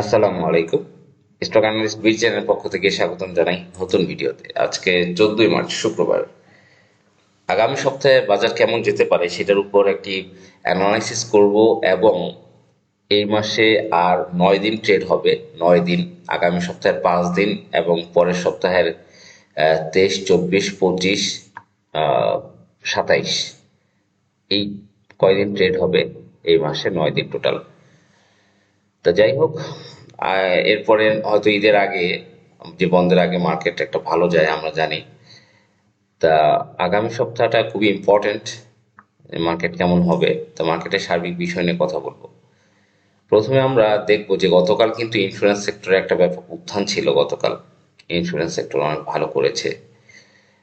আসসালামু আলাইকুম। Stock analyst বীর চ্যানেল পক্ষ থেকে স্বাগতম জানাই নতুন ভিডিওতে। আজকে চোদ্দই মার্চ, শুক্রবার। আগামী সপ্তাহে বাজার কেমন যেতে পারে সেটার উপর একটি অ্যানালাইসিস করব এবং এই মাসে আর নয় দিন ট্রেড হবে। নয় দিন, আগামী সপ্তাহের পাঁচ দিন এবং পরের সপ্তাহের তেইশ, চব্বিশ, পঁচিশ সাতাইশ। এই কয়দিন ট্রেড হবে এই মাসে? নয় দিন টোটাল। তো যাই হোক এরপরে হয়তো ঈদের আগে, যে বন্ধের আগে মার্কেট একটা ভালো যায়, আমরা জানি। তা আগামী সপ্তাহটা খুবই ইম্পর্টেন্ট মার্কেট কেমন হবে, তা মার্কেটের সার্বিক বিষয় নিয়ে কথা বলব। প্রথমে আমরা দেখব যে গতকাল কিন্তু ইন্স্যুরেন্স সেক্টরে একটা ব্যাপক উত্থান ছিল, গতকাল। ইন্স্যুরেন্স সেক্টর অনেক ভালো করেছে।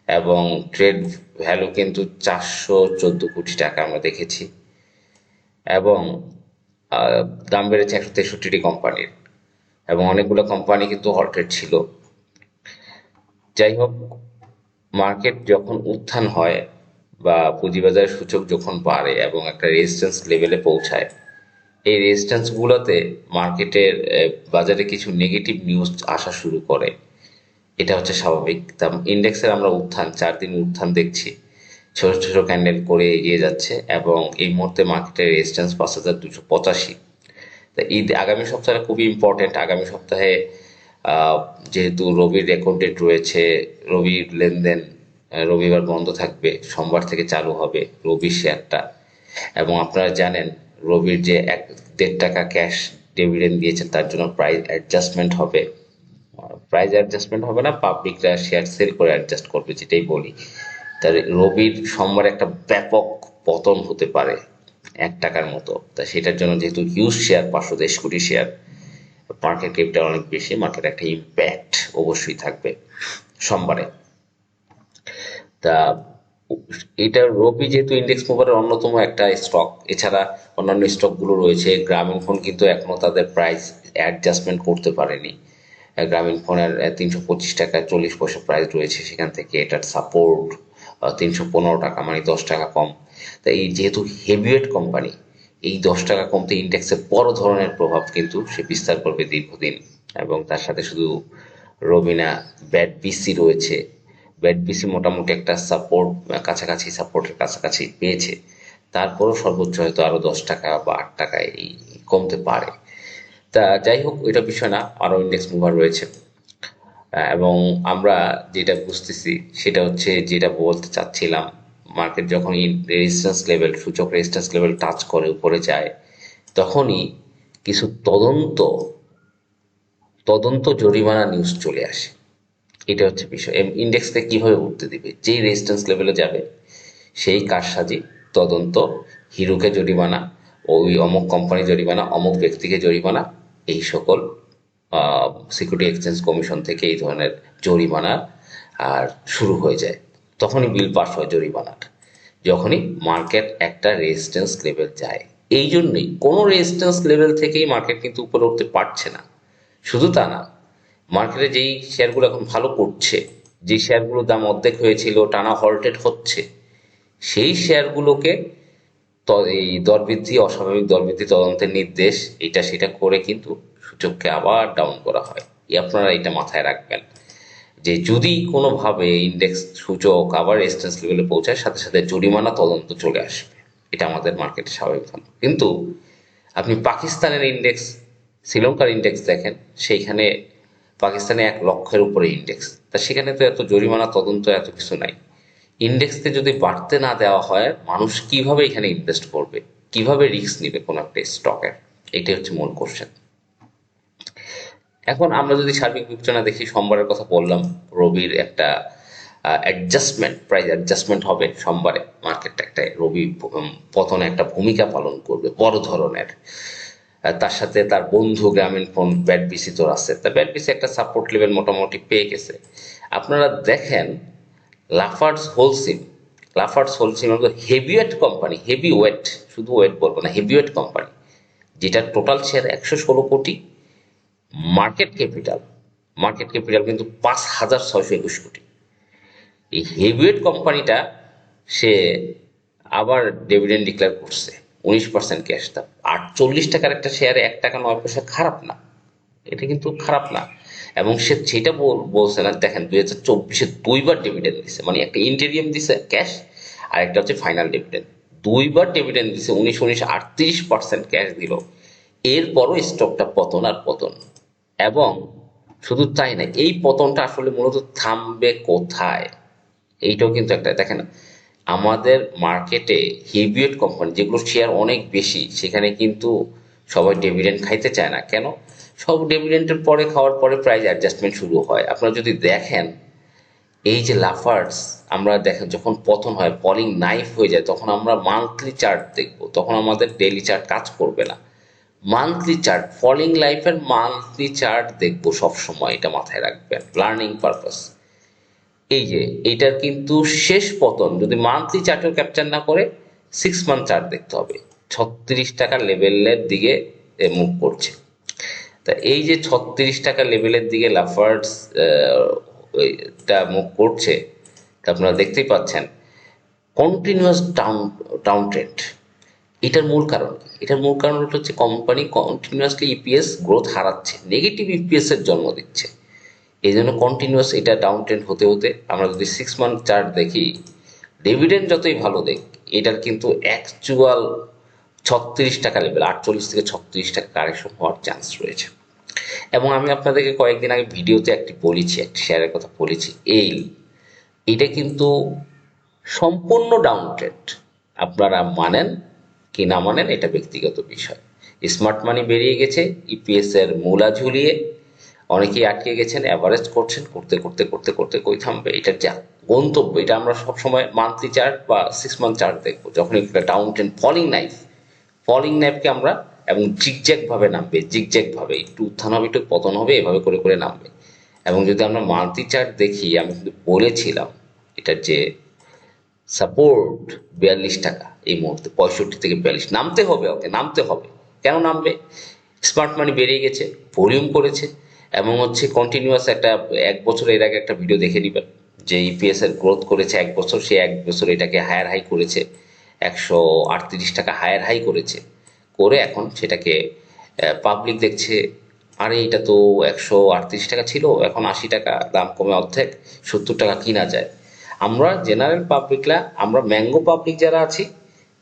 এবং ট্রেড ভ্যালু কিন্তু চারশো চোদ্দ কোটি টাকা আমরা দেখেছি। এবং দাম বেড়েছে একশো তেষট্টিটি কোম্পানির এবং অনেকগুলো কোম্পানি কিন্তু হল্টেড ছিল। যাই হোক মার্কেট যখন উত্থান হয় বা পুঁজিবাজারের সূচক যখন বাড়ে এবং একটা রেজিস্ট্যান্স লেভেলে পৌঁছায়, এই রেজিস্ট্যান্স গুলোতে মার্কেটের বাজারে কিছু নেগেটিভ নিউজ আসা শুরু করে। এটা হচ্ছে স্বাভাবিক। তা ইন্ডেক্সের আমরা উত্থান চার দিন উত্থান দেখছি। ছোট ছোট ক্যান্ডেল করে এগিয়ে যাচ্ছে এবং এই মুহূর্তে মার্কেটের রেজিস্ট্যান্স পাঁচ হাজার দুশো পঁচাশি। তা ঈদ আগামী সপ্তাহে খুবই ইম্পর্টেন্ট আগামী সপ্তাহে যেহেতু রবির রেকর্ড ডেট রয়েছে, রবির লেনদেন রবিবার বন্ধ থাকবে, সোমবার থেকে চালু হবে রবির শেয়ারটা। এবং আপনারা জানেন, রবির যে এক দেড় টাকা ক্যাশ ডিভিডেন্ড দিয়েছে, তার জন্য প্রাইস অ্যাডজাস্টমেন্ট হবে। প্রাইস অ্যাডজাস্টমেন্ট হবে না পাবলিকরা শেয়ার সেল করে অ্যাডজাস্ট করবে, যেটাই বলি। তার রবির সোমবার একটা ব্যাপক পতন হতে পারে, এক টাকার মতো। তা সেটার জন্য যেহেতু হিউজ শেয়ার পাঁচশো দেশ কোটি শেয়ার মার্কেট ক্যাপিটাল অনেক বেশি মার্কেট একটা ইম্প্যাক্ট অবশ্যই থাকবে সোমবারে। তা এটা রবি যেহেতু ইন্ডেক্স মুভারের অন্যতম একটা স্টক এছাড়া অন্যান্য স্টকগুলো রয়েছে, গ্রামীণ ফোন কিন্তু এখনও তাদের প্রাইস অ্যাডজাস্টমেন্ট করতে পারেনি। গ্রামীণ ফোনের তিনশো পঁচিশ টাকা, চল্লিশ পয়সা প্রাইস রয়েছে সেখান থেকে এটার সাপোর্ট তিনশো পনেরো টাকা মানে দশ টাকা কম। তা এই যেহেতু হেভিওয়েট কোম্পানি এই দশ টাকা কমতে ইন্ডেক্সের বড় ধরনের প্রভাব কিন্তু সে বিস্তার করবে দীর্ঘদিন। এবং তার সাথে শুধু রবিনা ব্যাট বিসি রয়েছে। ব্যাট বিসি মোটামুটি একটা সাপোর্ট কাছাকাছি সাপোর্টের কাছাকাছি পেয়েছে। তারপরও সর্বোচ্চ হয়তো আরও দশ টাকা বা আট টাকা এই কমতে পারে। তা যাই হোক, ওইটা বিষয় না, আরও ইন্ডেক্স মুভার রয়েছে। এবং আমরা যেটা বুঝতেছি সেটা হচ্ছে যেটা বলতে চাচ্ছিলাম মার্কেট যখন রেজিস্ট্যান্স লেভেল সূচক রেজিস্ট্যান্স লেভেল টাচ করে, উপরে যায়, তখনই কিছু তদন্ত তদন্ত জরিমানা নিউজ চলে আসে। এটা হচ্ছে বিষয়। ইন্ডেক্সকে কীভাবে উঠতে দিবে? যেই রেজিস্ট্যান্স লেভেলে যাবে, সেই কারসাজি তদন্ত, হিরোকে জরিমানা, ওই অমুক কোম্পানি জরিমানা, অমুক ব্যক্তিকে জরিমানা, এই সকল সিকিউরিটি এক্সচেঞ্জ কমিশন থেকে এই ধরনের জরিমানা আর শুরু হয়ে যায়। তখনই বিল পাস হয় জরিমানাটা যখনই মার্কেট একটা রেজিস্ট্যান্স লেভেল যায়। এই জন্যই কোনো রেজিস্ট্যান্স লেভেল থেকেই মার্কেট কিন্তু উপরে উঠতে পারছে না। শুধু তা না মার্কেটে যেই শেয়ারগুলো এখন ভালো করছে যে শেয়ারগুলোর দাম অর্ধেক হয়েছিল, টানা হল্টেড হচ্ছে, সেই শেয়ারগুলোকে এই দরবৃদ্ধি, অস্বাভাবিক দরবৃদ্ধি তদন্তের নির্দেশ, এটা সেটা করে কিন্তু সূচককে আবার ডাউন করা হয়। আপনারা এটা মাথায় রাখবেন যে যদি কোনোভাবে ইন্ডেক্স সূচক আবার রেজিস্ট্যান্স লেভেলে পৌঁছায়, সাথে সাথে জরিমানা তদন্ত চলে আসবে। এটা আমাদের মার্কেটে স্বাভাবিক ধারণা। কিন্তু আপনি পাকিস্তানের ইন্ডেক্স শ্রীলঙ্কার ইন্ডেক্স দেখেন, সেইখানে পাকিস্তানে এক লক্ষের উপরে ইন্ডেক্স তা সেখানে তো এত জরিমানা তদন্ত, এত কিছু নাই। ইন্ডেক্সকে যদি বাড়তে না দেওয়া হয়, মানুষ কীভাবে এখানে ইনভেস্ট করবে? কীভাবে রিস্ক নিবে কোনো একটা স্টকে এটাই হচ্ছে মূল কোশ্চেন এখন আমরা যদি সার্বিক বিবেচনা দেখি, সোমবারের কথা বললাম, রবির একটা অ্যাডজাস্টমেন্ট প্রাইস অ্যাডজাস্টমেন্ট হবে সোমবারে। মার্কেটটা একটা, রবি পতনে একটা ভূমিকা পালন করবে, বড় ধরনের। তার সাথে তার বন্ধু গ্রামীণ ফোন ব্যাট বিসি তোর আছে। তা ব্যাট বিসি একটা সাপোর্ট লেভেল মোটামুটি পেয়ে গেছে। আপনারা দেখেন Lafarge Holcim Lafarge Holcim heavyweight company heavy weight শুধু ওয়েট বলব না হেভিওয়েট কোম্পানি যেটা টোটাল শেয়ার একশো ষোলো কোটি। মার্কেট ক্যাপিটাল মার্কেট ক্যাপিটাল কিন্তু পাঁচ হাজার ছয়শো একুশ কোটি। এই হেভিওয়েট কোম্পানিটা সে আবার ডিভিডেন্ড ডিক্লেয়ার করছে। উনিশ পার্সেন্ট ক্যাশ তা আটচল্লিশ টাকার একটা শেয়ারে এক টাকা নয় পয়সা খারাপ না। এটা কিন্তু খারাপ না। এবং সে সেটা বলছে না, দেখেন দুই হাজার চব্বিশে দুইবার ডিভিডেন্ড দিছে। মানে একটা ইন্টেরিয়াম দিছে ক্যাশ আর একটা হচ্ছে ফাইনাল ডিভিডেন্ড দুইবার ডিভিডেন্ড দিছে, উনিশ উনিশ, আটত্রিশ পার্সেন্ট ক্যাশ দিল। এরপরও স্টকটা পতন আর পতন। এবং শুধু তাই না, এই পতনটা আসলে মূলত থামবে কোথায়? এইটাও কিন্তু একটা, দেখেন, আমাদের মার্কেটে হেভিওয়েট কোম্পানি যেগুলো শেয়ার অনেক বেশি, সেখানে কিন্তু সবাই ডিভিডেন্ড খাইতে চায় না। কেন? সব ডেভিডেন্টের পরে খাওয়ার পরে প্রাইস অ্যাডজাস্টমেন্ট শুরু হয়। আপনারা যদি দেখেন, এই যে লাফার্স আমরা দেখেন, যখন পতন হয় পলিং নাইফ হয়ে যায়, তখন আমরা মান্থলি চার্ট দেখব, তখন আমাদের ডেইলি চার্ট কাজ করবে না। মান্থলি চার্ট ফলিং লাইফের মান্থলি চার্ট দেখব সবসময়, এটা মাথায় রাখবেন লার্নিং পারপাস এই যে এটার কিন্তু শেষ পতন, যদি মান্থলি চার্টও ক্যাপচার না করে সিক্স মান্থ চার্ট দেখতে হবে। ছত্রিশ টাকা লেভেলের দিকে মুভ করছে। তা এই যে ছত্রিশ টাকা লেভেলের দিকে লাফার্স টা মুভ করছে আপনারা দেখতেই পাচ্ছেন কন্টিনিউয়াস ডাউন ডাউন ট্রেন্ড এটার মূল কারণ এটার মূল কারণ হচ্ছে কোম্পানি কন্টিনিউয়াসলি ইপিএস গ্রোথ হারাচ্ছে নেগেটিভ ইপিএস এর জন্ম দিচ্ছে। এই জন্য কন্টিনিউয়াস এটা ডাউন ট্রেন্ড হতে হতে আমরা যদি সিক্স মান্থ চার্ট দেখি ডিভিডেন্ড যতই ভালো দেখ, এটার কিন্তু অ্যাকচুয়াল ছত্রিশ টাকা লেভেল আটচল্লিশ থেকে ছত্রিশ টাকা কারেকশন হওয়ার চান্স রয়েছে। এবং আমি আপনাদেরকে কয়েকদিন আগে ভিডিওতে একটি বলেছি, একটি শেয়ারের কথা বলেছি, এই এটা কিন্তু সম্পূর্ণ ডাউন ট্রেন্ড আপনারা মানেন কি না মানেন, এটা ব্যক্তিগত বিষয়। স্মার্ট মানি বেরিয়ে গেছে ইপিএস এর মূলা ঝুলিয়ে। অনেকেই আটকে গেছেন অ্যাভারেজ করছেন, করতে করতে করতে করতে কই থামবে? এটা যা গন্তব্য, এটা আমরা সবসময় মান্থলি চার্ট বা সিক্স মান্থ চার্ট দেখব। যখন একটা down trend falling knife falling নাইফকে আমরা এবং জিগজ্যাগ ভাবে নামবে জিগজ্যাগ ভাবে, একটু উত্থান হবে, একটু পতন হবে, এভাবে করে করে নামবে। এবং যদি আমরা মান্থলি চার্ট দেখি, আমি কিন্তু বলেছিলাম এটার যে সাপোর্ট বিয়াল্লিশ টাকা এই মুহূর্তে, পঁয়ষট্টি থেকে বিয়াল্লিশ। নামতে হবে ওকে, নামতে হবে। কেন নামবে? স্মার্ট মানি বেরিয়ে গেছে, ভলিউম করেছে, এবং হচ্ছে কন্টিনিউয়াস একটা, এক বছর এর আগে একটা ভিডিও দেখে নিবেন, যে ইপিএস এর গ্রোথ করেছে এক বছর, সে এক বছর এটাকে হায়ার হাই করেছে, একশো আটত্রিশ টাকা হায়ার হাই করেছে। করে এখন সেটাকে পাবলিক দেখছে, আরে এটা তো একশো আটত্রিশ টাকা ছিল, এখন আশি টাকা, দাম কমে অর্ধেক, সত্তর টাকা কিনা যায়। আমরা জেনারেল পাবলিকরা আমরা ম্যাঙ্গো পাবলিক যারা আছি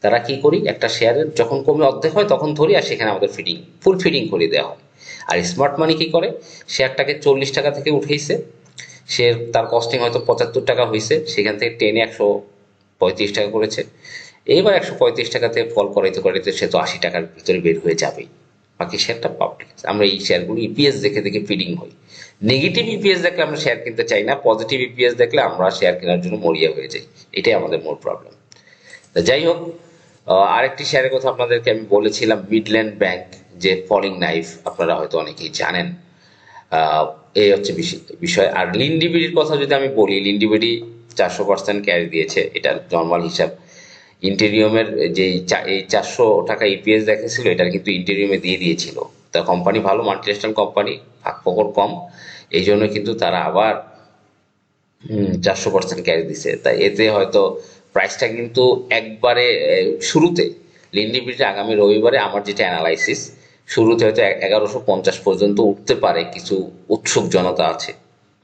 তারা কি করি? একটা শেয়ারের যখন কমে অর্ধেক হয়, তখন ধরি আর সেখানে আমাদের ফিডিং ফুল ফিডিং করে দেওয়া হয়। আর স্মার্ট মানি কি করে? শেয়ারটাকে চল্লিশ টাকা থেকে উঠেইছে। সে তার কস্টিং হয়তো পঁচাত্তর টাকা হয়েছে সেখান থেকে টেনে একশো পঁয়ত্রিশ টাকা করেছে। এইবার একশো পঁয়ত্রিশ টাকাতে ফল করাইতে করাইতে সে তো আশি টাকার ভিতরে বের হয়ে যাবেই। বাকি শেয়ারটা পাবলিক আমরা এই শেয়ারগুলো ইপিএস দেখে দেখে ফিডিং হই। নেগেটিভ ইপিএস দেখলে আমরা শেয়ার কিনতে চাই না পজিটিভ ইপিএস দেখলে আমরা শেয়ার কেনার জন্য মরিয়া হয়ে যাই। এটাই আমাদের মূল প্রবলেম যাই হোক আরেকটি শেয়ারের কথা আপনাদেরকে আমি বলেছিলাম মিডল্যান্ড ব্যাংক যে ফলিং নাইফ আপনারা হয়তো অনেকেই জানেন। এই হচ্ছে বিষয়- আর লিন্ডিবিডির কথা যদি আমি বলি লিন্ডিবিডি চারশো পার্সেন্ট ক্যারি দিয়েছে, এটা নর্মাল হিসাব। ইন্টেরিয়মের যে এই চারশো টাকা ইপিএস দেখেছিল এটা কিন্তু ইন্টেরিয়মে দিয়ে দিয়েছিল। তা কোম্পানি ভালো মাল্টিনেশনাল কোম্পানি ফাঁক ফকর কম, এই জন্য কিন্তু তারা আবার চারশো পার্সেন্ট ক্যারি দিছে। তাই এতে হয়তো প্রাইসটা কিন্তু একবারে শুরুতে লিন্ডিবিটির আগামী রবিবারে আমার যেটা অ্যানালাইসিস শুরুতে হয়তো এগারোশো পঞ্চাশ পর্যন্ত উঠতে পারে কিছু উৎসুক জনতা আছে।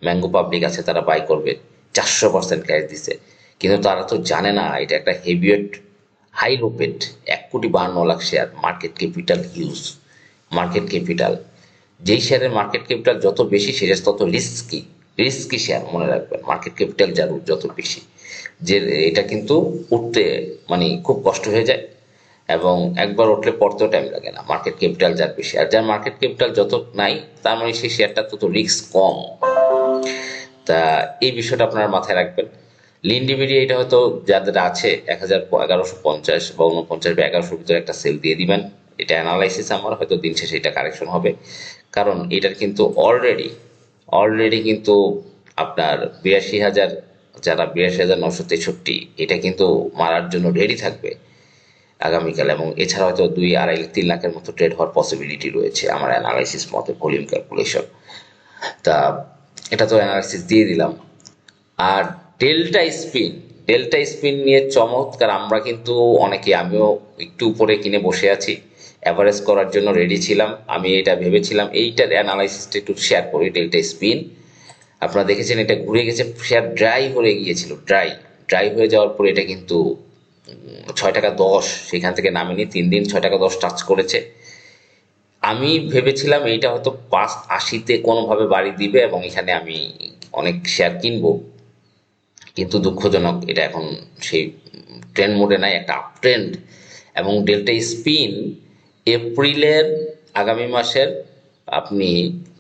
ম্যাঙ্গো পাবলিক আছে, তারা বাই করবে, চারশো পার্সেন্ট ক্যাশ দিছে। কিন্তু তারা তো জানে না, এটা একটা হেভিয়েট হাই লোপেড এক কোটি বান্ন lakh share market capital huge market capital যেই শেয়ারের মার্কেট ক্যাপিটাল যত বেশি সেটা তত রিস্কি রিস্কি শেয়ার মনে রাখবেন মার্কেট ক্যাপিটাল যার যত বেশি। যে এটা কিন্তু উঠতে মানে খুব কষ্ট হয়ে যায় এবং একবার উঠলে পড়তেও টাইম লাগে না। মার্কেট ক্যাপিটাল যার বেশি। আর যার মার্কেট ক্যাপিটাল যত নাই, তার মানে সেই শেয়ারটা তত রিস্ক কম। তা এই বিষয়টা আপনারা মাথায় রাখবেন। লিন্ডিবিডি এটা হয়তো যাদের আছে এক হাজার এগারোশো পঞ্চাশ বা উনপঞ্চাশ বা এগারোশোর ভিতরে একটা সেল দিয়ে দিবেন। এটা অ্যানালাইসিস আমার, হয়তো দিন শেষে এটা কারেকশন হবে। কারণ এটার কিন্তু অলরেডি অলরেডি কিন্তু আপনার বিরাশি হাজার যারা বিরাশি হাজার নশো তেষট্টি, এটা কিন্তু মারার জন্য রেডি থাকবে আগামীকাল এবং এছাড়া হয়তো দুই আড়াই, তিন লাখের মতো ট্রেড হওয়ার পসিবিলিটি রয়েছে আমার অ্যানালাইসিস মতে ভলিউম ক্যালকুলেশন তা এটা তো অ্যানালাইসিস দিয়ে দিলাম। আর ডেল্টা স্পিন ডেল্টা স্পিন নিয়ে চমৎকার, আমরা কিন্তু অনেকে, আমিও একটু উপরে কিনে বসে আছি অ্যাভারেজ করার জন্য রেডি ছিলাম। আমি এটা ভেবেছিলাম, এইটার অ্যানালাইসিসটা একটু শেয়ার করি ডেল্টা স্পিন আপনারা দেখেছেন এটা ঘুরে গেছে শেয়ার ড্রাই হয়ে গিয়েছিল ড্রাই ড্রাই হয়ে যাওয়ার পর এটা কিন্তু ছয় টাকা দশ, সেখান থেকে নামেনি, তিন দিন ছয় টাকা দশ টাচ করেছে। আমি ভেবেছিলাম এইটা হয়তো পাঁচ আশিতে কোনোভাবে বাড়ি দিবে এবং এখানে আমি অনেক শেয়ার কিনব। কিন্তু দুঃখজনক, এটা এখন সেই ট্রেন্ড মোডে নাই, একটা আপ ট্রেন্ড এবং ডেল্টা স্পিন এপ্রিলের আগামী মাসের আপনি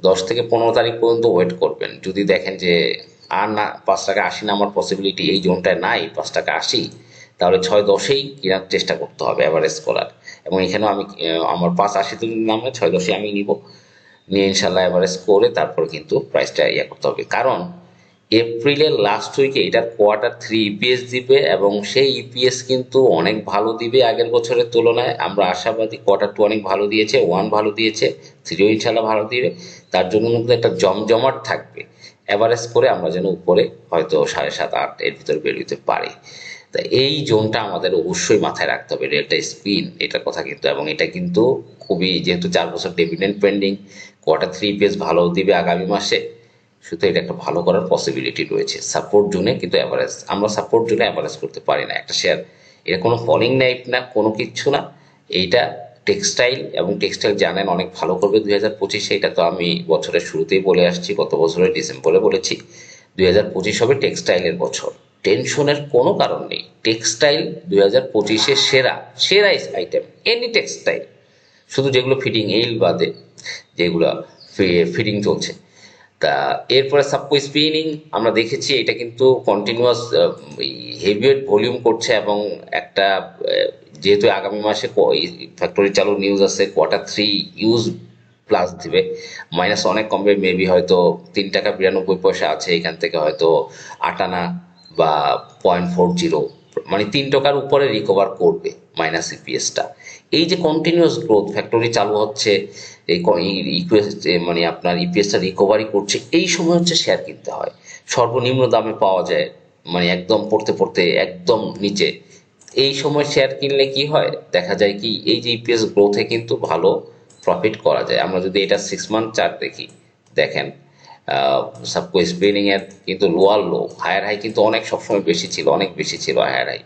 দশ থেকে পনেরো তারিখ পর্যন্ত ওয়েট করবেন। যদি দেখেন যে আর না, পাঁচ টাকা আশি নামার পসিবিলিটি এই জোনটায় নাই, পাঁচ টাকা আশি, তাহলে ছয় দশেই কেনার চেষ্টা করতে হবে অ্যাভারেজ করার এবং এখানেও আমি আমার পাঁচ আশি তো নামে ছয় দশে আমি নিব। নিয়ে ইনশাল্লাহ অ্যাভারেজ করে তারপর কিন্তু প্রাইসটা ইয়ে করতে হবে। কারণ এপ্রিলের লাস্ট উইকে এটার কোয়ার্টার থ্রি ইপিএস দিবে এবং সেই ইপিএস কিন্তু অনেক ভালো দিবে আগের বছরের তুলনায়। আমরা আশাবাদী কোয়ার্টার টু অনেক ভালো দিয়েছে ওয়ান ভালো দিয়েছে থ্রিও ইনশাল্লাহ ভালো দিবে। তার জন্য কিন্তু একটা জমজমাট থাকবে। অ্যাভারেজ করে আমরা যেন উপরে হয়তো সাড়ে সাত, আট এর ভিতরে বেরোতে পারি। তা এই জোনটা আমাদের অবশ্যই মাথায় রাখতে হবে রেলটা স্পিন এটার কথা কিন্তু, এবং এটা কিন্তু খুবই যেহেতু চার বছর ডিভিডেন্ড পেন্ডিং কোয়ার্টার থ্রি পেজ ভালো দিবে আগামী মাসে। সুতরাং এটা একটা ভালো করার পসিবিলিটি রয়েছে। সাপোর্ট জোনে কিন্তু অ্যাভারেজ আমরা সাপোর্ট জোনে অ্যাভারেজ করতে পারি না। একটা শেয়ার এটা কোনো ফলিং নাইট না, কোনো কিচ্ছু না। এইটা টেক্সটাইল এবং টেক্সটাইল জানেন অনেক ভালো করবে দুই হাজার পঁচিশে। এটা তো আমি বছরের শুরুতেই বলে আসছি, গত বছরের ডিসেম্বরে বলেছি। দুই হাজার পঁচিশ হবে টেক্সটাইলের বছর। টেনশনের কোনো কারণ নেই। টেক্সটাইল দুই হাজার পঁচিশে সেরা সেরা আইটেম এনি টেক্সটাইল শুধু যেগুলো ফিটিং এইল বাদে, যেগুলো ফিটিং চলছে। তা এরপরে সাবকো স্পিনিং আমরা দেখেছি এটা কিন্তু কন্টিনিউয়াস হেভিওয়েট ভলিউম করছে এবং একটা যেহেতু আগামী মাসে ফ্যাক্টরি চালু নিউজ আছে কোয়ার্টার থ্রি ইউজ প্লাস দিবে। মাইনাস অনেক কমবে মেবি হয়তো তিন টাকা বিরানব্বই পয়সা আছে, এখান থেকে হয়তো আটানা বা পয়েন্ট ফোর জিরো মানে তিন টাকার উপরে রিকভার করবে মাইনাস ইপিএসটা এই যে কন্টিনিউয়াস গ্রোথ ফ্যাক্টরি চালু হচ্ছে মানে আপনার ইপিএসটা রিকভারি করছে, এই সময় হচ্ছে শেয়ার কিনতে হয়। সর্বনিম্ন দামে পাওয়া যায় মানে একদম পড়তে পড়তে একদম নিচে। এই সময় শেয়ার কিনলে কি হয়? দেখা যায় কি, এই যে ইপিএস গ্রোথে কিন্তু ভালো প্রফিট করা যায়। আমরা যদি এটা সিক্স মান্থ চার্ট দেখি, দেখেন সাবকো এর কিন্তু লোয়ার লো হায়ার হাই কিন্তু অনেক সবসময় বেশি ছিল, অনেক বেশি ছিল হায়ার হাই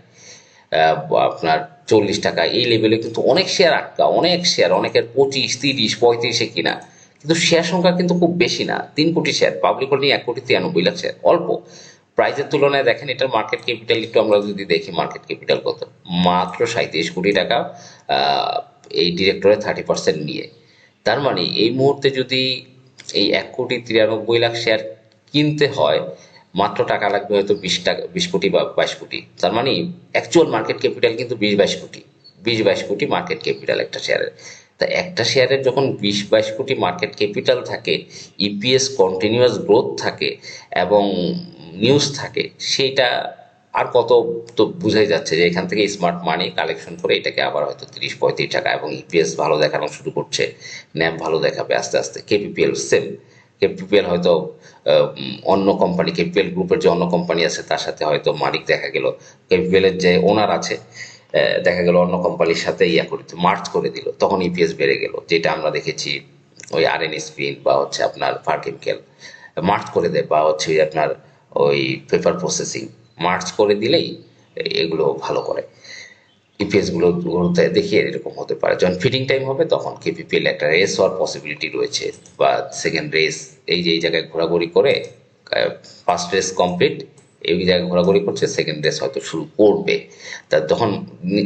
আপনার চল্লিশ টাকা। এই লেভেলে কিন্তু অনেক শেয়ার আটকা, অনেক শেয়ার অনেকের পঁচিশ, তিরিশ, পঁয়ত্রিশে কিনা। কিন্তু শেয়ার সংখ্যা কিন্তু খুব বেশি না, তিন কোটি শেয়ার পাবলিক হোল্ডিং এক কোটি তিরানব্বই লাখ শেয়ার অল্প। প্রাইজের তুলনায় দেখেন এটার মার্কেট ক্যাপিটাল একটু আমরা যদি দেখি মার্কেট ক্যাপিটাল কত? মাত্র সাঁত্রিশ কোটি টাকা এই ডিরেক্টরে থার্টি পার্সেন্ট নিয়ে। তার মানে এই মুহূর্তে যদি এই এক কোটি তিরানব্বই লাখ শেয়ার কিনতে হয় মাত্র টাকা লাগবে হয়তো বিশ টাকা, বিশ কোটি বা বাইশ কোটি। তার মানে অ্যাকচুয়াল মার্কেট ক্যাপিটাল কিন্তু বিশ বাইশ কোটি। বিশ বাইশ কোটি মার্কেট ক্যাপিটাল একটা শেয়ারের তা একটা শেয়ারের যখন বিশ বাইশ কোটি মার্কেট ক্যাপিটাল থাকে ইপিএস কন্টিনিউয়াস গ্রোথ থাকে এবং নিউজ থাকে, সেইটা আর কত তো বুঝাই যাচ্ছে যে এখান থেকে স্মার্ট মানি কালেকশন করে এটাকে আবার হয়তো তিরিশ, পঁয়ত্রিশ টাকা এবং ইপিএস ভালো দেখানো শুরু করছে ন্যাপ ভালো দেখাবে আস্তে আস্তে কেপিপিএল সেম কেপিপিএল হয়তো অন্য কোম্পানি কেপিএল গ্রুপের যে অন্য কোম্পানি আছে, তার সাথে হয়তো মালিক দেখা গেল। কেপিপিএল এর যে ওনার আছে দেখা গেল অন্য কোম্পানির সাথে ইয়া করে মার্চ করে দিল। তখন ইপিএস বেড়ে গেল, যেটা আমরা দেখেছি ওই আর এন স্পিন বা হচ্ছে আপনার ফার্কেমিক্যাল মার্চ করে দেয় বা হচ্ছে আপনার ওই পেপার প্রসেসিং মার্চ করে দিলেই এগুলো ভালো করে। ইপিএসগুলো গুলোতে দেখিয়ে এরকম হতে পারে। যখন ফিটিং টাইম হবে তখন কেপিপিএল একটা রেস হওয়ার পসিবিলিটি রয়েছে। বা সেকেন্ড রেস এই যে, এই জায়গায় ঘোরাঘুরি করে ফার্স্ট রেস কমপ্লিট এই জায়গায় ঘোরাঘুরি করছে সেকেন্ড রেস হয়তো শুরু করবে। তা তখন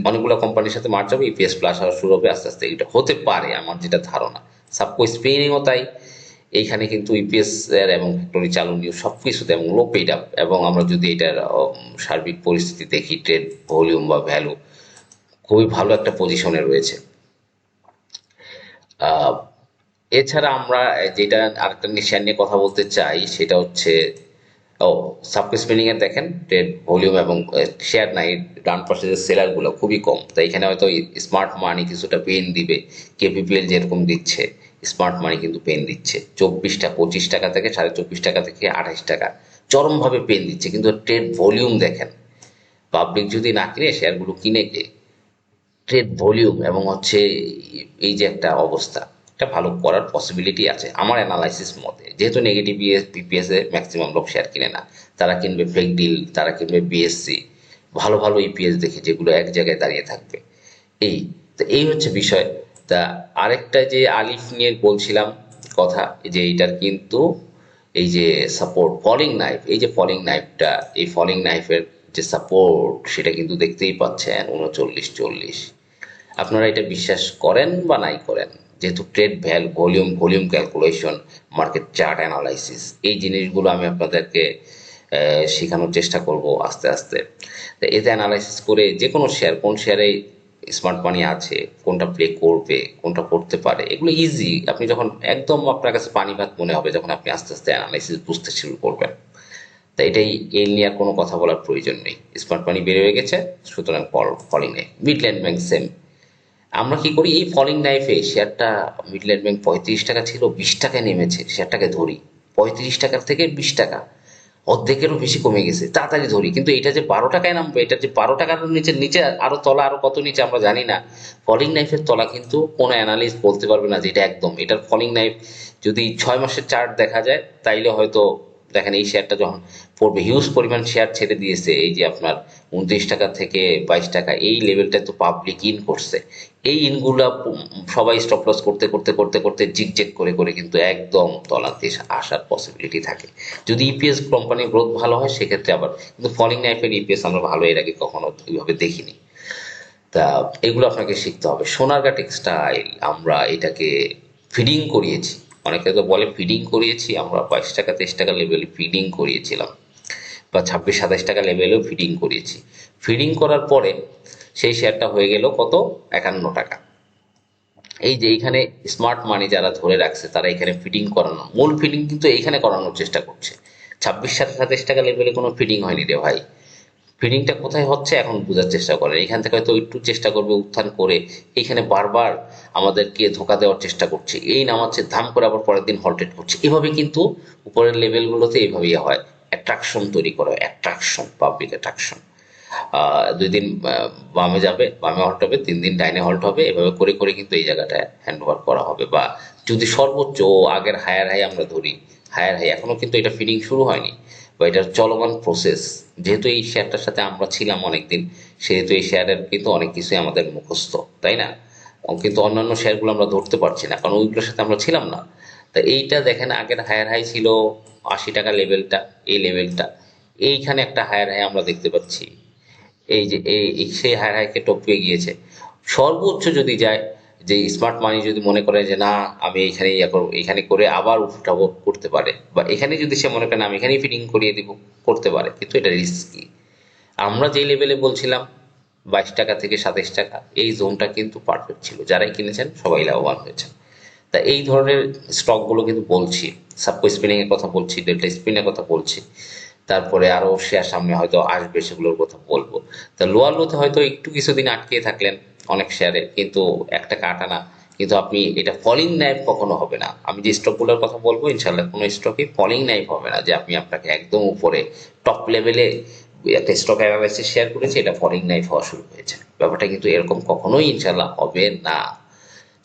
অনেকগুলো কোম্পানির সাথে মার্চ হবে ইপিএস প্লাস হওয়া শুরু হবে, আস্তে আস্তে এটা হতে পারে আমার যেটা ধারণা। সাবকো স্পেনিংও তাই। এইখানে কিন্তু ইপিএস এর এবং ফ্যাক্টরি চালু নিউ সব কিছুতে এবং লো পেড আপ এবং আমরা যদি এটার সার্বিক পরিস্থিতি দেখি ট্রেড ভলিউম বা ভ্যালু খুবই ভালো একটা পজিশনে রয়েছে। এছাড়া আমরা যেটা আরেকটা শেয়ার নিয়ে কথা বলতে চাই, সেটা হচ্ছে, ও সাবকে স্পিনিং এর দেখেন ট্রেড ভলিউম এবং শেয়ার নাই ডান পাশে যে সেলারগুলো খুবই কম। তাই এখানে হয়তো স্মার্ট মানি কিছুটা পেন দিবে। কেপিপিএল যেরকম দিচ্ছে স্মার্ট মানি কিন্তু পেন দিচ্ছে। চব্বিশটা পঁচিশ টাকা থেকে সাড়ে চব্বিশ টাকা থেকে আঠাইশ টাকা চরমভাবে পেন দিচ্ছে। কিন্তু ট্রেড ভলিউম দেখেন পাবলিক যদি না কিনে শেয়ারগুলো কিনে কে ট্রেড ভলিউম এবং হচ্ছে এই যে একটা অবস্থা, এটা ভালো করার পসিবিলিটি আছে। আমার অ্যানালাইসিস মতে, যেহেতু নেগেটিভ বিপিএস এ ম্যাক্সিমাম লোক শেয়ার কিনে না, তারা কিনবে ফেক ডিল তারা কিনবে বিএসসি ভালো ভালো ইপিএস দেখে যেগুলো এক জায়গায় দাঁড়িয়ে থাকবে। এই, তো এই হচ্ছে বিষয়। তা আরেকটা যে আলিফ নিয়ে বলছিলাম কথা, যে এইটার কিন্তু এই যে সাপোর্ট ফলিং নাইফ এই যে ফলিং নাইফটা এই ফলিং নাইফের যে সাপোর্ট সেটা কিন্তু দেখতেই পাচ্ছেন, উনচল্লিশ, চল্লিশ। আপনারা এটা বিশ্বাস করেন বা নাই করেন? যেহেতু ট্রেড ভ্যাল volume volume calculation market chart analysis এই জিনিসগুলো আমি আপনাদেরকে শেখানোর চেষ্টা করব আস্তে আস্তে। এতে অ্যানালাইসিস করে যে কোনো শেয়ার কোন শেয়ারে স্মার্ট মানি আছে, কোনটা প্লে করবে, কোনটা করতে পারে, এগুলো ইজি আপনি যখন একদম আপনার কাছে পানি ভাত মনে হবে, যখন আপনি আস্তে আস্তে অ্যানালাইসিস বুঝতে শুরু করবেন। তা এটাই, এই নিয়ে আর কোনো কথা বলার প্রয়োজন নেই। স্মার্ট মানি বেড়ে হয়ে গেছে, সুতরাং ফলিং নেই মিডল্যান্ড ব্যাংক সেম আমরা কি করি? এই ফলিং নাইফে শেয়ারটা মিডল্যান্ড ব্যাংক পঁয়ত্রিশ টাকা ছিল, বিশ টাকায় নেমেছে শেয়ারটাকে ধরি। পঁয়ত্রিশ টাকার থেকে বিশ টাকা। অর্ধেকেরও বেশি কমে গেছে, তাড়াতাড়ি ধরি। কিন্তু এটা যে বারো টাকায় নামবে, এটা যে বারো টাকার নিচে নিচে আরও তলা, আরও কত নিচে আমরা জানি না। ফলিং নাইফের তলা কিন্তু কোনো অ্যানালিস্ট বলতে পারবে না যে এটা একদম। এটার ফলিং নাইফ যদি ছয় মাসের চার্ট দেখা যায়, তাইলে হয়তো দেখেন এই শেয়ারটা যখন পড়বে। হিউজ পরিমাণ শেয়ার ছেড়ে দিয়েছে এই যে আপনার উনত্রিশ টাকা থেকে বাইশ টাকা। এই লেভেলটা তো পাবলিক ইন করছে। এই ইনগুলা সবাই স্টপ লস করতে করতে করতে করতে জিগজেগ করে করে কিন্তু একদম তলাতে আসার পসিবিলিটি থাকে। যদি ইপিএস কোম্পানির গ্রোথ ভালো হয়, সেক্ষেত্রে আবার কিন্তু ফলিং নাইফের ইপিএস আমরা ভালো এর আগে কখনো ওইভাবে দেখিনি। তা এগুলো আপনাকে শিখতে হবে। সোনারগা টেক্সটাইল আমরা এটাকে ফিডিং করিয়েছি। অনেকে তো বলে ফিডিং করিয়েছি, আমরা বাইশ টাকা, তেইশ টাকা লেভেলে ফিডিং করিয়েছিলাম। বা ছাব্বিশ সাতাশ টাকা লেভেলেও ফিডিং করিয়েছি। ফিডিং করার পরে সেই শেয়ারটা হয়ে গেল কত? একান্ন টাকা। এই যে এইখানে স্মার্ট মানি যারা ধরে রাখছে, তারা এখানে ফিডিং করানো, মূল ফিডিং কিন্তু এইখানে করানোর চেষ্টা করছে। ছাব্বিশ সাতাশ টাকা লেভেলে কোনো ফিডিং হয়নি রে ভাই। ফিডিংটা কোথায় হচ্ছে এখন বোঝার চেষ্টা করেন এখান থেকে হয়তো একটু চেষ্টা করবে উত্থান করে, এইখানে বারবার আমাদেরকে ধোকা দেওয়ার চেষ্টা করছে। এই নামাচ্ছে, ধাম করে আবার পরের দিন হল্টেড করছে। এভাবে কিন্তু উপরের লেভেলগুলোতে এইভাবেই হয়। অ্যাট্রাকশন তৈরি করা অ্যাট্রাকশন পাবলিক অ্যাট্রাকশন দুই দিন বামে যাবে, বামে হল্ট হবে, তিন দিন ডাইনে হল্ট হবে, এভাবে করে করে কিন্তু এই জায়গাটা হ্যান্ড ওভার করা হবে। বা যদি সর্বোচ্চ আগের হায়ার হাই আমরা ধরি হায়ার হাই এখনও কিন্তু এটা ফিডিং শুরু হয়নি। বা এটার চলমান প্রসেস যেহেতু এই শেয়ারটার সাথে আমরা ছিলাম অনেকদিন, সেহেতু এই শেয়ারের কিন্তু অনেক কিছুই আমাদের মুখস্থ, তাই না? কিন্তু অন্যান্য শেয়ারগুলো আমরা ধরতে পারছি না, কারণ ওইগুলোর সাথে আমরা ছিলাম না। তা এইটা দেখেন আগের হায়ার হাই ছিল আশি টাকা লেভেলটা এই লেভেলটা এইখানে একটা হায়ার হাই আমরা দেখতে পাচ্ছি। এই যে, এই সেই হায়ার হাইকে টপকে গিয়েছে। সর্বোচ্চ যদি যায়, যে স্মার্ট মানি যদি মনে করে যে না, আমি এখানে ইয়া করব এখানে করে আবার উঠাবো করতে পারে। বা এখানে যদি সে মনে করে আমি এখানেই ফিটিং করিয়ে দিব, করতে পারে। কিন্তু এটা রিস্কি আমরা যে লেভেলে বলছিলাম, বাইশ টাকা থেকে সাতাশ টাকা, এই জোনটা কিন্তু পারফেক্ট ছিল। যারাই কিনেছেন, সবাই লাভবান হয়েছেন। তা এই ধরনের স্টকগুলো কিন্তু বলছি। সাবকো স্পিনিং এর কথা বলছি ডেল্টা স্পিনের কথা বলছি। তারপরে আরও শেয়ার সামনে হয়তো আসবে সেগুলোর কথা বলব। তা লোয়ার লোতে হয়তো একটু কিছুদিন আটকে থাকলেন অনেক শেয়ারে কিন্তু একটা কাটা না। কিন্তু আপনি এটা ফলিং নাইফ কখনো হবে না। আমি যে স্টকগুলোর কথা বলব ইনশাল্লাহ কোনো স্টকে ফলিং নাইফ হবে না যে আপনি আপনাকে একদম উপরে টপ লেভেলে একটা স্টক অ্যানালাইসিস শেয়ার করেছে, এটা ফলিং নাইফ হওয়া শুরু হয়েছে। ব্যাপারটা কিন্তু এরকম কখনোই ইনশাল্লাহ হবে না।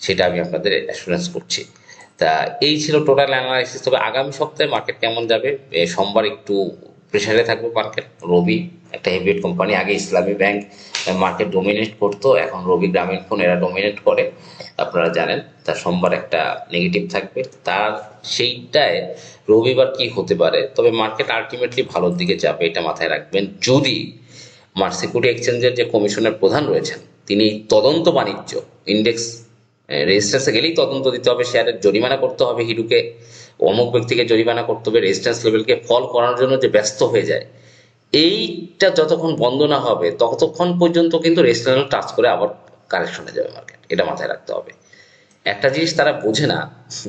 সেটা আমি আপনাদের অ্যাসুরেন্স করছি। তা এই ছিল টোটাল অ্যানালাইসিস তবে আগামী সপ্তাহে মার্কেট কেমন যাবে? সোমবার একটু প্রেশারে থাকবে মার্কেট রবি, একটা হেভিয়েট কোম্পানি আগে ইসলামী ব্যাংক মার্কেট ডোমিনেট করতো, এখন রবি গ্রামীণ ফোন এরা ডোমিনেট করে, আপনারা জানেন। তা সোমবার একটা নেগেটিভ থাকবে। তার সেইটায় রবিবার কি হতে পারে? তবে মার্কেট আলটিমেটলি ভালোর দিকে যাবে, এটা মাথায় রাখবেন। যদি মার সিকিউরিটি এক্সচেঞ্জের যে কমিশনের প্রধান রয়েছেন, তিনি তদন্ত বাণিজ্য ইন্ডেক্স রেজিস্ট্যান্সে গেলেই তদন্ত দিতে হবে শেয়ারের জরিমানা করতে হবে হিরুকে, অমুক ব্যক্তিকে জরিমানা করতে হবে রেজিস্ট্যান্স লেভেলকে ফল করার জন্য যে ব্যস্ত হয়ে যায়। এইটা যতক্ষণ বন্ধ না হবে, ততক্ষণ পর্যন্ত কিন্তু রেজিস্ট্যান্স টাচ করে আবার কারেকশনে যাবে মার্কেট এটা মাথায় রাখতে হবে। একটা জিনিস তারা বোঝে না,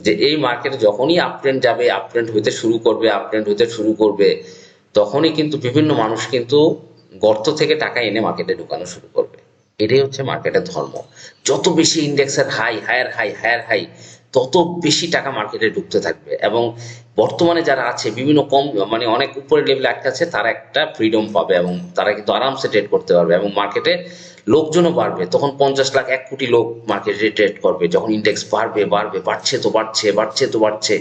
যে এই মার্কেটে যখনই আপট্রেন্ড যাবে আপট্রেন্ড হইতে শুরু করবে আপট্রেন্ড হইতে শুরু করবে, তখনই কিন্তু বিভিন্ন মানুষ কিন্তু গর্ত থেকে টাকা এনে মার্কেটে ঢুকানো শুরু করবে। এটাই হচ্ছে মার্কেটের ধর্ম। যত বেশি ইন্ডেক্সের high higher high higher high তত বেশি টাকা মার্কেটে ঢুকতে থাকবে। এবং বর্তমানে যারা আছে, বিভিন্ন কম মানে অনেক উপরের লেভেলে আটকে আছে, তারা একটা ফ্রিডম পাবে এবং তারা কিন্তু আরামসে ট্রেড করতে পারবে এবং মার্কেটে লোকজনও বাড়বে। তখন পঞ্চাশ লাখ, এক কোটি লোক মার্কেটে ট্রেড করবে। যখন ইন্ডেক্স বাড়বে বাড়বে, বাড়ছে তো বাড়ছে বাড়ছে তো বাড়ছে।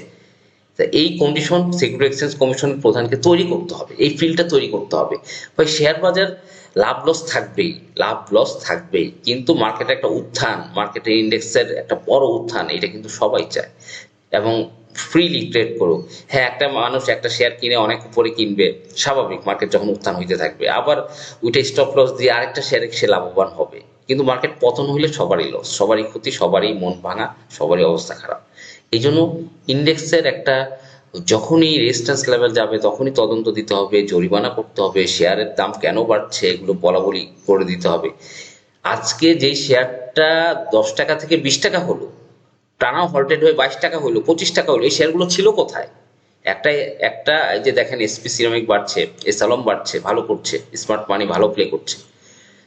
তা এই কন্ডিশন সিকিউরিটি এক্সচেঞ্জ কমিশন প্রধানকে তৈরি করতে হবে। এই ফিল্ডটা তৈরি করতে হবে। ভাই শেয়ার বাজার লাভ লস থাকবেই, লাভ লস থাকবেই। কিন্তু মার্কেটে একটা উত্থান মার্কেটে ইন্ডেক্সের একটা বড় উত্থান, এটা কিন্তু সবাই চায়। এবং ফ্রিলি ট্রেড করুক। হ্যাঁ একটা মানুষ একটা শেয়ার কিনে অনেক উপরে কিনবে, স্বাভাবিক মার্কেট যখন উত্থান হইতে থাকবে। আবার ওইটা স্টপ লস দিয়ে আরেকটা শেয়ারে সে লাভবান হবে। কিন্তু মার্কেট পতন হইলে সবারই লস সবারই ক্ষতি, সবারই মন ভাঙা, সবারই অবস্থা খারাপ। এই জন্য ইন্ডেক্সের একটা যখনই রেজিস্ট্যান্স লেভেল যাবে, তখনই তদন্ত দিতে হবে, জরিমানা করতে হবে শেয়ারের দাম কেন বাড়ছে এগুলো বলা বলি করে দিতে হবে। আজকে যেই শেয়ারটা দশ টাকা থেকে বিশ টাকা হলো, টানা হল্টেড হয়ে বাইশ টাকা হলো, পঁচিশ টাকা হলো, এই শেয়ারগুলো ছিল কোথায়? একটা একটা যে দেখেন এসপি সিরামিক বাড়ছে এসালম বাড়ছে, ভালো করছে স্মার্ট মানি ভালো প্লে করছে।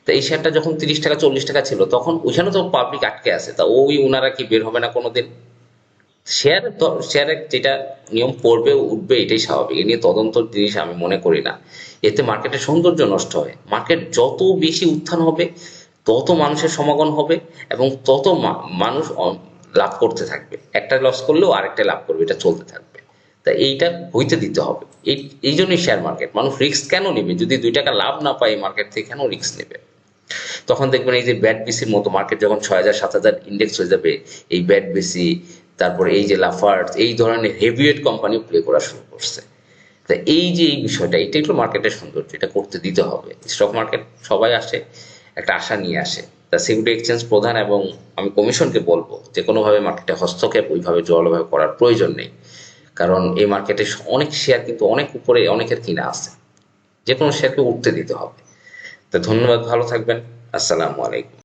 তো এই শেয়ারটা যখন তিরিশ টাকা, চল্লিশ টাকা ছিল, তখন ওইখানে তো পাবলিক আটকে আছে, তা ওই ওনারা কি বের হবে না কোনোদিন? শেয়ার শেয়ারের যেটা নিয়ম পড়বে, উঠবে, এটাই স্বাভাবিক। এ নিয়ে তদন্ত জিনিস আমি মনে করি না। এতে মার্কেটের সৌন্দর্য নষ্ট হয়। মার্কেট যত বেশি উত্থান হবে, তত মানুষের সমাগম হবে এবং তত মানুষ লাভ করতে থাকবে। একটা লস করলেও আরেকটা লাভ করবে, এটা চলতে থাকবে। তা এইটা হইতে দিতে হবে। এই এই জন্যই শেয়ার মার্কেট মানুষ রিস্ক কেন নেবে? যদি দুই টাকা লাভ না পায় মার্কেট থেকে, কেন রিস্ক নেবে? তখন দেখবেন এই যে ব্যাট বিসির মতো মার্কেট যখন ছয় হাজার, সাত হাজার ইন্ডেক্স হয়ে যাবে, এই ব্যাট বিসি তারপরে এই যে লাফার্স এই ধরনের হেভিওয়েট কোম্পানি প্লে করা শুরু করছে। তা এই যে এই বিষয়টা, এটা একটু মার্কেটের সৌন্দর্য, এটা করতে দিতে হবে। স্টক মার্কেট সবাই আসে, একটা আশা নিয়ে আসে। তা সিকিউরিটি এক্সচেঞ্জ প্রধান এবং আমি কমিশনকে বলব, যে কোনোভাবে মার্কেটে হস্তক্ষেপ, ওইভাবে জলভাবে করার প্রয়োজন নেই। কারণ এই মার্কেটে অনেক শেয়ার কিন্তু অনেক উপরে অনেকের কিনা আছে। যে কোনো শেয়ারকে উঠতে দিতে হবে। তো ধন্যবাদ, ভালো থাকবেন। আসসালামু আলাইকুম।